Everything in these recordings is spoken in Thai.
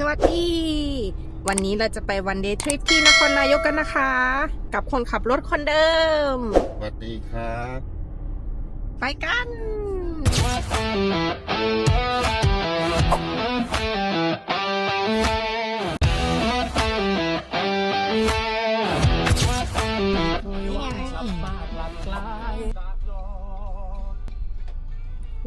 สวัสดี วันนี้เราจะไปวันเดย์ทริปที่นครนายกกันนะคะ กับคนขับรถคนเดิม สวัสดีครับ ไปกัน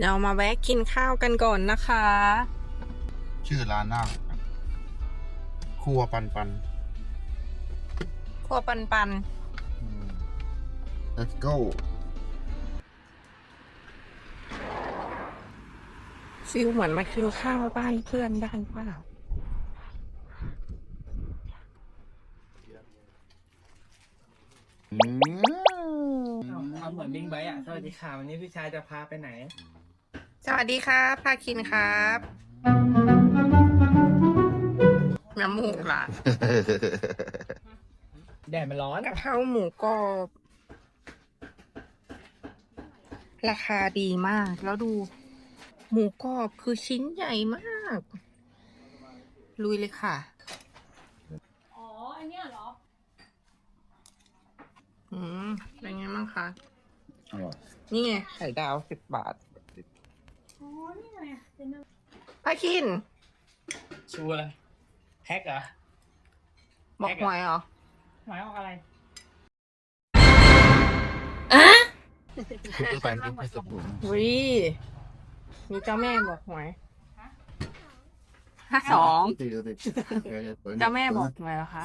เรามาแวะกินข้าวกันก่อนนะคะ ชื่อร้านน่า รักครับครัวปันปันครัวปันปันอืม let's go ฟิลเหมือนมากินข้าวบ้านเพื่อนได้เปล่าอืมทำเหมือนบิงไบค์อะ สวัสดีค่ะ วันนี้พี่ชายจะพาไปไหน สวัสดีครับพาคินครับ น้ำมูกล่ะแดดมันร้อนกะเพราหมูกรอบ ราคาดีมาก แล้วดู หมูกรอบคือชิ้นใหญ่มาก ลุยเลยค่ะ อ๋อ อันเนี้ยเหรอ อืม เป็นไงบ้างคะ อร่อยนี่ไงไข่ดาวสิบบาทอ๋อ นี่ไงเป็นอะไรพาคินชูอะไร แฮกเหรอ บอกหวยเหรอ หมายออกอะไรคือแฟนที่ไม่สมบูรณ์วิมีเจ้าแม่บอกหวยห้าสองตีดูสิเจ้าแม่บอกหวยเหรอคะ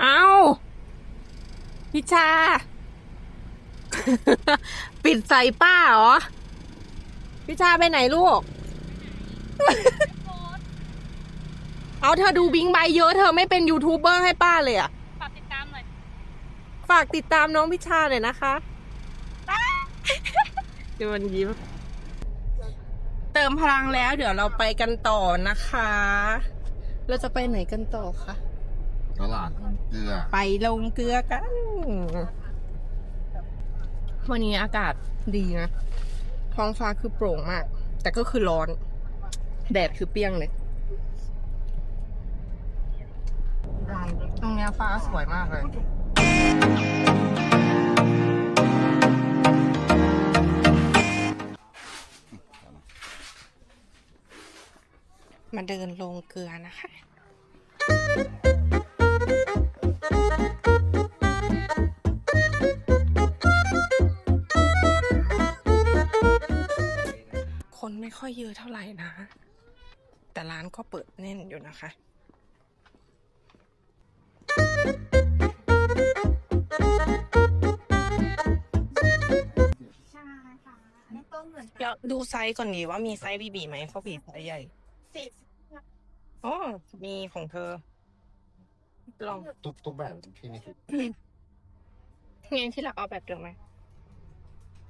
เอาพี่ชา ปิดใส่ป้าเหรอพี่ชาไปไหนลูก เอาเธอดูบิงไบค์เยอะเธอไม่เป็นยูทูบเบอร์ให้ป้าเลยอะฝากติดตามหน่อยฝากติดตามน้องพิชาหน่อยนะคะเดี๋ยวมันยิ้ม เติมพลังแล้ว เดี๋ยวเราไปกันต่อนะคะ เราจะไปไหนกันต่อคะตลาดเกลือ ไปลงเกลือกัน วันนี้อากาศดีนะท้องฟ้าคือโปร่งมาก แต่ก็คือร้อน แดดคือเปรี้ยงเลย ตรงเนี้ยฟ้าสวยมากเลย มาเดินลงเกลือนะคะ คนไม่ค่อยเยอะเท่าไหร่นะ แต่ร้านก็เปิดแน่นอยู่นะคะใช่ค่ะอันนี้ต้นเหมือนเดี๋ยวดูไซส์ก่อนดีว่ามีไซส์บีบีไหมเพราะบีไซส์ใหญ่สิบอ๋อมีของเธอ ลองทุกทุกแบบที่นี่งั้นที่หลักเอาแบบเดิมไหม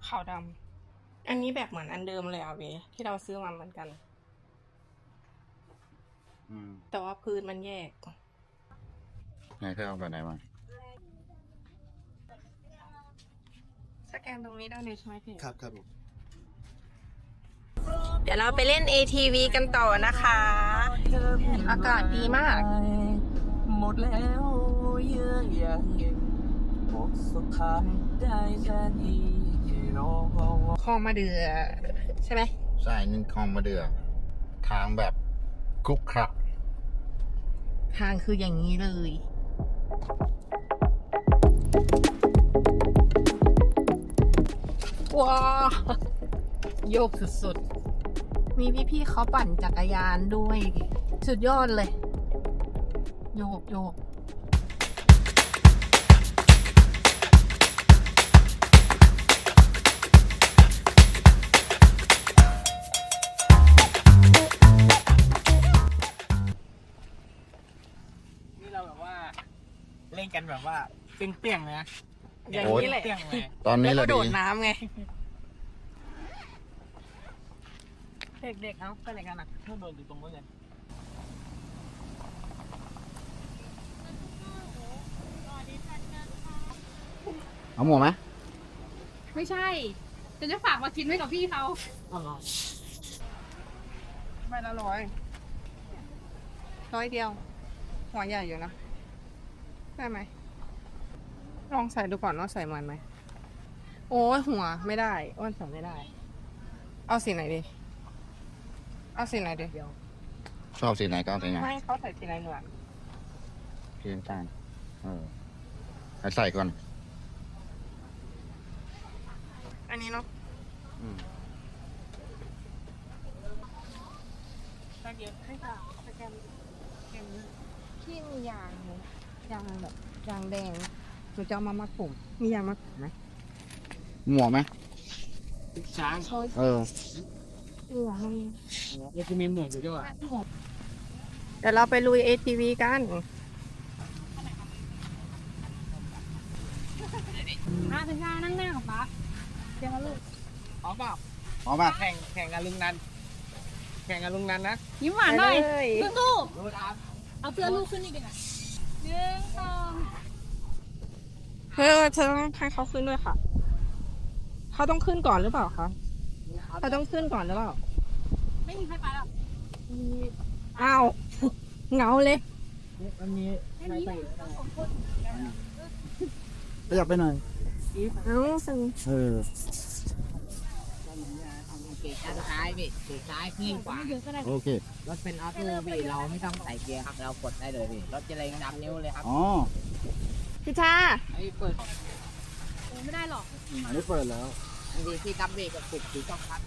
ขาวดำอันนี้แบบเหมือนอันเดิมเลยอะเวที่เราซื้อมาเหมือนกันอืม แต่ว่าพื้นมันแยกไหนเธอเอาแบบไหนมา สแกนตรงนี้ได้เลยใช่ไหมพี่ ครับครับเดี๋ยวเราไปเล่น ATV กันต่อนะคะ อากาศดีมาก หมดแล้วเยื่อใยหมดสุดท้ายได้แค่นี้น้องคลองมาเดือ ใช่ไหม ใช่นี่คลองมาเดือ ทางแบบคลุกคลัก ทางคืออย่างนี้เลยว้าโยกสุดๆ มีพี่ๆเขาปั่นจักรยานด้วย สุดยอดเลย โยกโยก เปรี้ยงๆเลยนะอย่างนี้แหละ เปรี้ยงๆเลยตอนนี้แล้วเราก็โดดีดน้ำไง เด็กๆ เอาไปไหนกันอะเพื่อนโดนอยู่ตรงนู้นเลยเอาหมูไหมไม่ใช่จะจะฝากมากินไว้กับพี่เขาอ๋อใบละร้อย ร้อยเดียว หัวใหญ่อยู่นะ ได้ไหมล องใส่ดูก่อนว่าใส่เหมือนไหม โอ้ยหัวไม่ได้อ้วนใส่ไม่ได้ เอาสีไหนดี เอาสีไหนดีชอบสีไหนก็เอาสีไหนไม่เขาใส่สีไหนเหมือนสีน้ำตาลเออให้ใส่ก่อน อันนี้เนาะอืมตะเกียบให้ค่ะตะแกมแกมที่มียางไหมยางแบบยางแดง หนูจะเอามามัดผม มียางมัดผมไหมหมวกไหมช้างเขาเออเหลือมันยังจะมีหมวกอยู่ด้วยเดี๋ยวเราไปลุย ATV กันอะถึงงานนั่งหน้ากับป๊าเดี๋ยวลูกพร้อมเปล่าพร้อมป่ะแข่งแข่งกับลุงนัน แข่งกับลุงนันนะยิ้มหวานหน่อยไปเลย สู้รู้ครับๆเอาเสื้อลูกขึ้นอีกหนึ่งอะหนึ่งสอง เฮ้ยเธอต้องให้เขาขึ้นด้วยค่ะ เขาต้องขึ้นก่อนหรือเปล่าคะเขาต้องขึ้นก่อนหรือเปล่า ไม่มีใครไปหรอกอ้าวเหงาเลยมันมีแค่นี้ต้องสองคนขยับไปหน่อยเอ้าสึงเออเกียร์ด้านซ้ายพี่เกียร์ซ้ายขึ้นขวาเยอะก็ได้โอเค รถเป็นออโต้พี่เราไม่ต้องใส่เกียร์ครับ เรากดได้เลยพี่ รถจะเล็งดำนิ้วเลยครับ อ๋อ พี่ชาไอ้เปิดโอ้ไม่ได้หรอกอันนี้เปิดแล้วบางทีพี่กำเบรกกับกดสีช่องคัด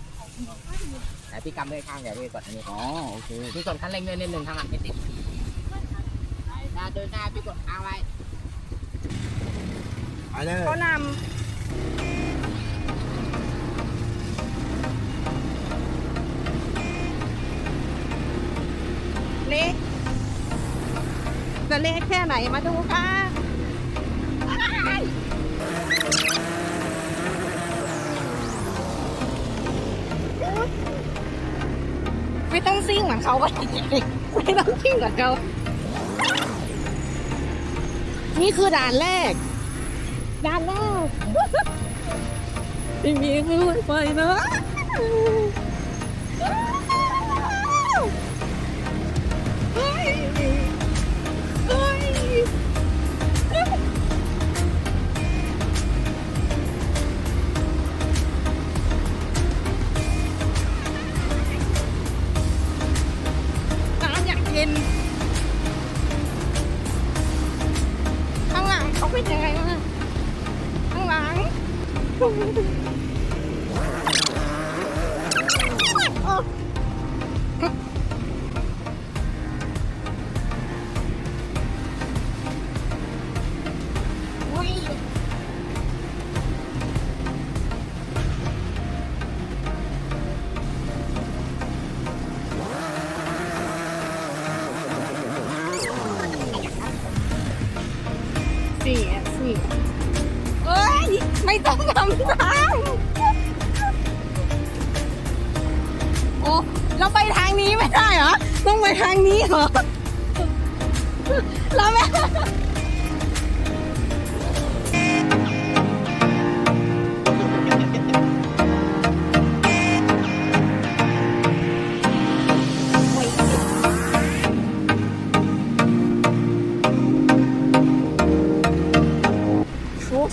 แต่พี่กำเบรกข้างเดี๋ยวพี่กดอันนี้อ๋อโอเคพี่กดคันเร่งด้วยนิดนึงทางหลังไม่ติดถ้าเดินหน้าพี่กดค้างไว้ไปเลยเขานำเล็กจะเล็กแค่ไหนมาดูค่ะอ้าย ไม่ต้องซิ่งเหมือนเขาก็ไม่ต้องซิ่งเหมือนเขา นี่คือด่านแรก ด่านแรกไม่มีไม่ไหวไปนะ ไม่ต้องทำตามโอ้เราไปทางนี้ไม่ได้เหรอ ต้องไปทางนี้เหรอ เราไม่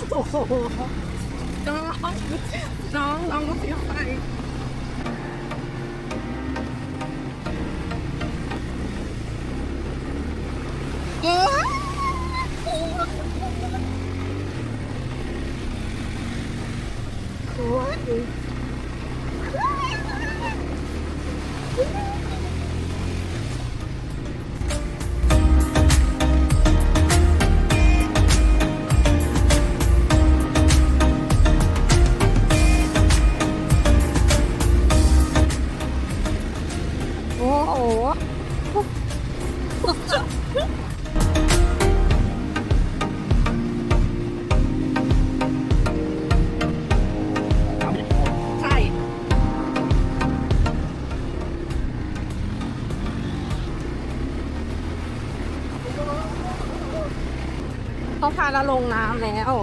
โอ้โหน้องน้องน้องก็เสียไปกู แล้วลงน้ำแล้ว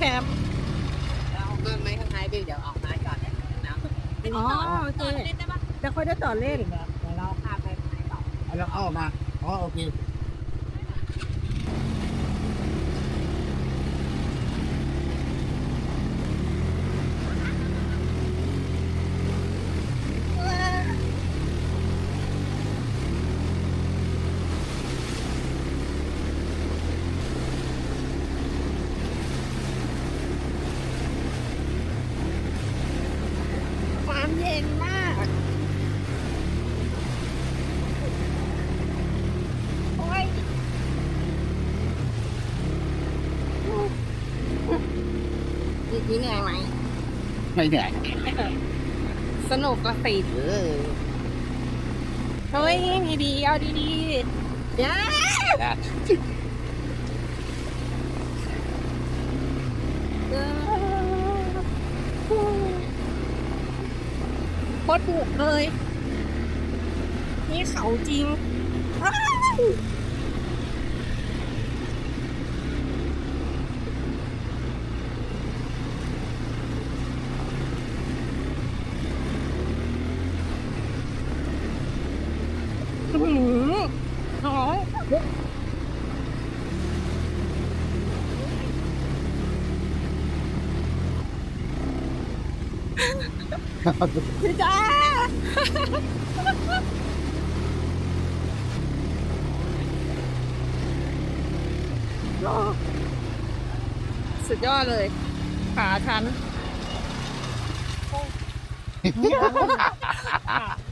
แมป์แล้วเอาต้นไม้ข้างท้ายพี่เดี๋ออกมาก่อนนะน้ำอ๋อต่อโอเคเดี๋ยวค่อยได้ต่อเล่น เดี๋ยวเราข้ามไปข้างในต่อเราเอามา อ๋อ โอเค ไม่เหนื่อยสนุกละสิเออเฮ้ยดีดีๆเอาดีดีๆเดี๋ยวเออโคตรบุกเลย นี่เขาจริงอ้าวอื้อหือน้อง พี่จ้าสุดยอดเลยขาฉันเ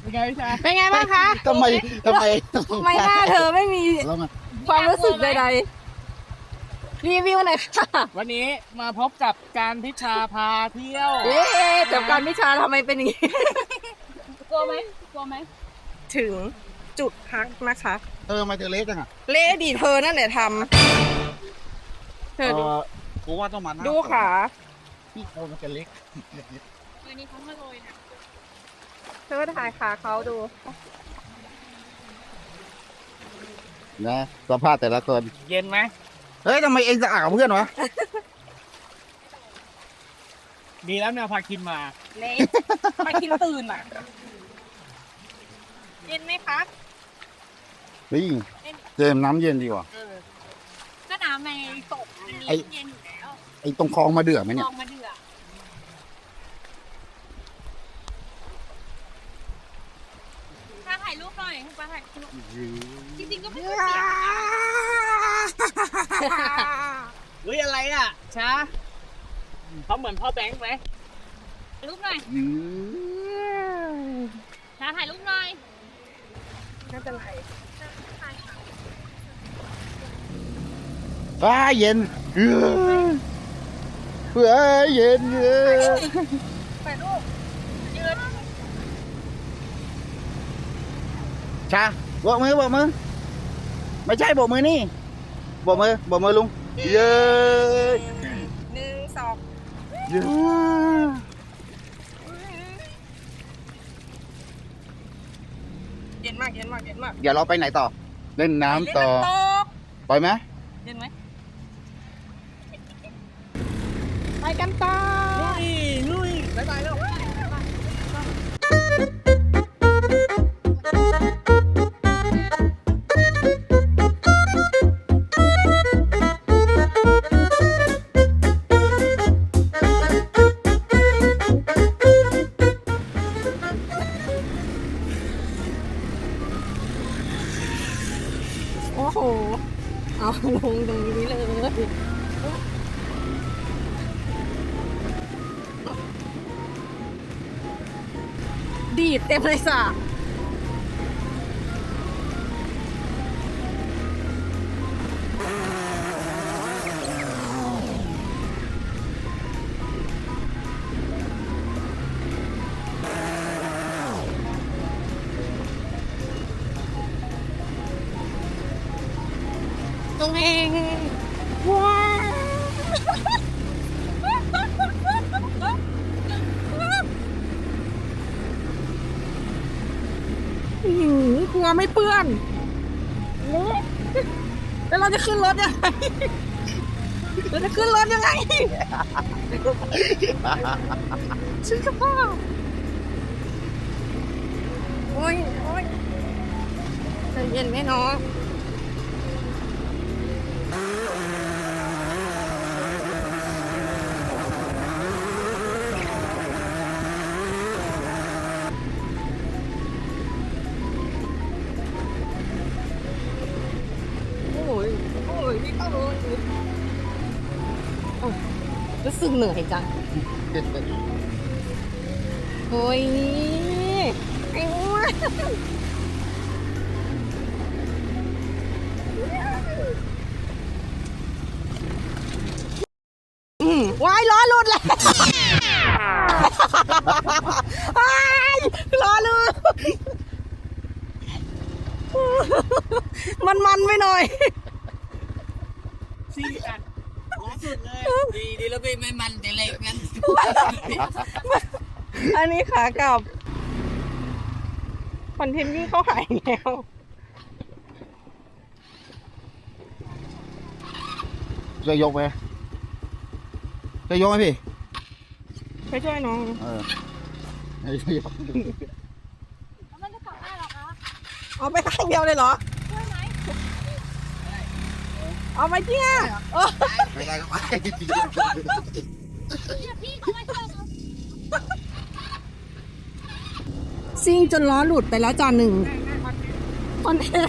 ป็นไงพี่ชายเป็นไงบ้างคะทำไมทำไมทำไมหน้าเธอไม่มีแล้วมาความรู้สึกใดๆ รีวิวหน่อยค่ะวันนี้มาพบกับการพิชาพาเที่ยวเอ๊ะแต่การพิชาทำไมเป็นอย่างนี้ กลัวไหมกลัวไหมถึงจุดพักนะคะ เออมาเจอเล็กจังอะเละดีเธอนั่นแหละทำเธอดูเออกูว่าต้องมาหน้าดูขาพี่เขามันจะเล็กวันนี้เขามาโรยนะเธอถ่ายขาเขาดูนะสภาพแต่ละคนเย็นไหม เฮ้ยทำไมเองสะอาดกับเพื่อนวะดีแล้วเนี่ยพาคินมา เละมากินตื่นอะเย็นไหมคะนี่เจมส์น้ำเย็นดีกว่าก็น้ำในตกอันนี้ไอ้ เย็นอยู่แล้วไอ้ตรงคลองมาเดือดไหมลเนี่ยองมาเดือดถ้าถ่ายรูปหน่อยคุณป้าถ่ายรูปจริงๆก็ไม่ได้เสีย เฮ้ยอะไรอะช้าเขาเหมือนพ่อแบงค์ไหมรูปหน่อยอืมถ้าถ่ายรูปหน่อยไม่เป็นไรอ้าเย็นเออเพื่อเย็นเออไปลูกยืนชาบอกมือบอกมือไม่ใช่บอกมือนี่ บอกมือบอกมือลุง เย้หนึ่งสองเย้เย็นมากเย็นมากเย็นมากเดี๋ยวเราไปไหนต่อ เล่นน้ำต่อ เล่นน้ำตกไปไหมเย็นไหมไปกันต่อ ลุยลุยบายบายแล้ว ลงตรงนี้เลยดีดเต็มเลยสะ ตรงเองว้าหือกลัวไม่เปื้อนเละแล้วเราจะขึ้นรถยังไงเราจะขึ้นรถยังไงฉันจะพ่อโอ้ยโอ้ยใจเย็นไหมน้องโอ้ยโอ้ยนี่ก็โอ้ยโอ้ย รู้สึกเหนื่อยจัง โอ้ยไอ้อ้วน ว้ายล้อหลุดมันมันไปหน่อยซี่กันล่าสุดเลยดีดีแล้วพี่ไม่มันแต่เล็กงั้นอันนี้ขากลับคอนเทนต์วิ่งเข้าหายแล้วช่วยยกไหมช่วยยกไหมพี่ ไปช่วยน้องเออให้ช่วยยกแล้วมันจะกลับได้เหรอคะเอาไปข้างเดียวเลยเหรอ ช่วยไหมเอาไปจริงอะเออไม่ได้ก็ไปเนี่ยพี่เขาไม่ช่วยเราซิ่งจนล้อหลุดไปแล้วจานหนึ่งคอนเทน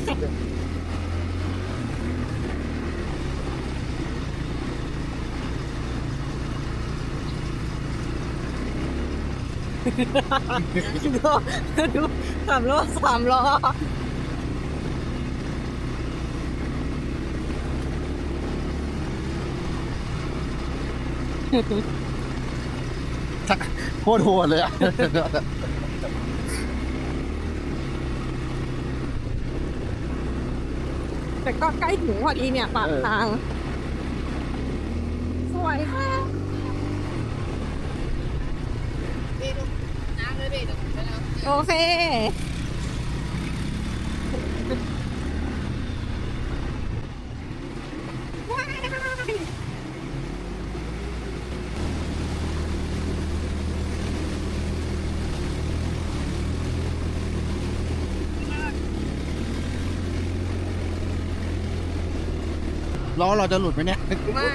ดูดูสามล้อสามล้อโคตรโหดเลยอะแต่ก็ใกล้ถึงพอดีเนี่ยปากทาง สวยค่ะ น้ำเลยพี่เดี๋ยวผมไปเอา โอเค ล้อเราจะหลุดไหมเนี่ย ไม่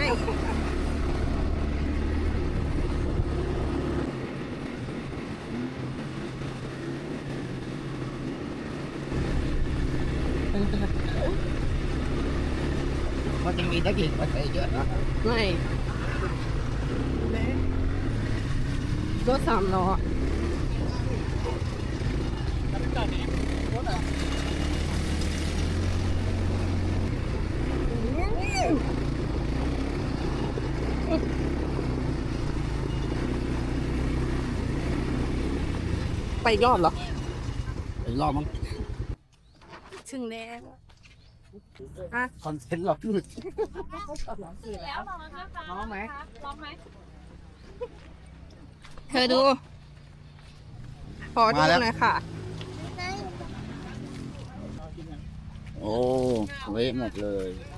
มันจะมีตะกี้มันไปเยอะนะไม่รถสามล้อไปอีกรอบเหรอไอ้รอบมั้งถึงแล้วอะ คอนเทนต์เราหลุดแล้วลองนะคะลองไหมลองไหมเธอดู ขอดูหน่อยค่ะ โอ้เละหมดเลยเ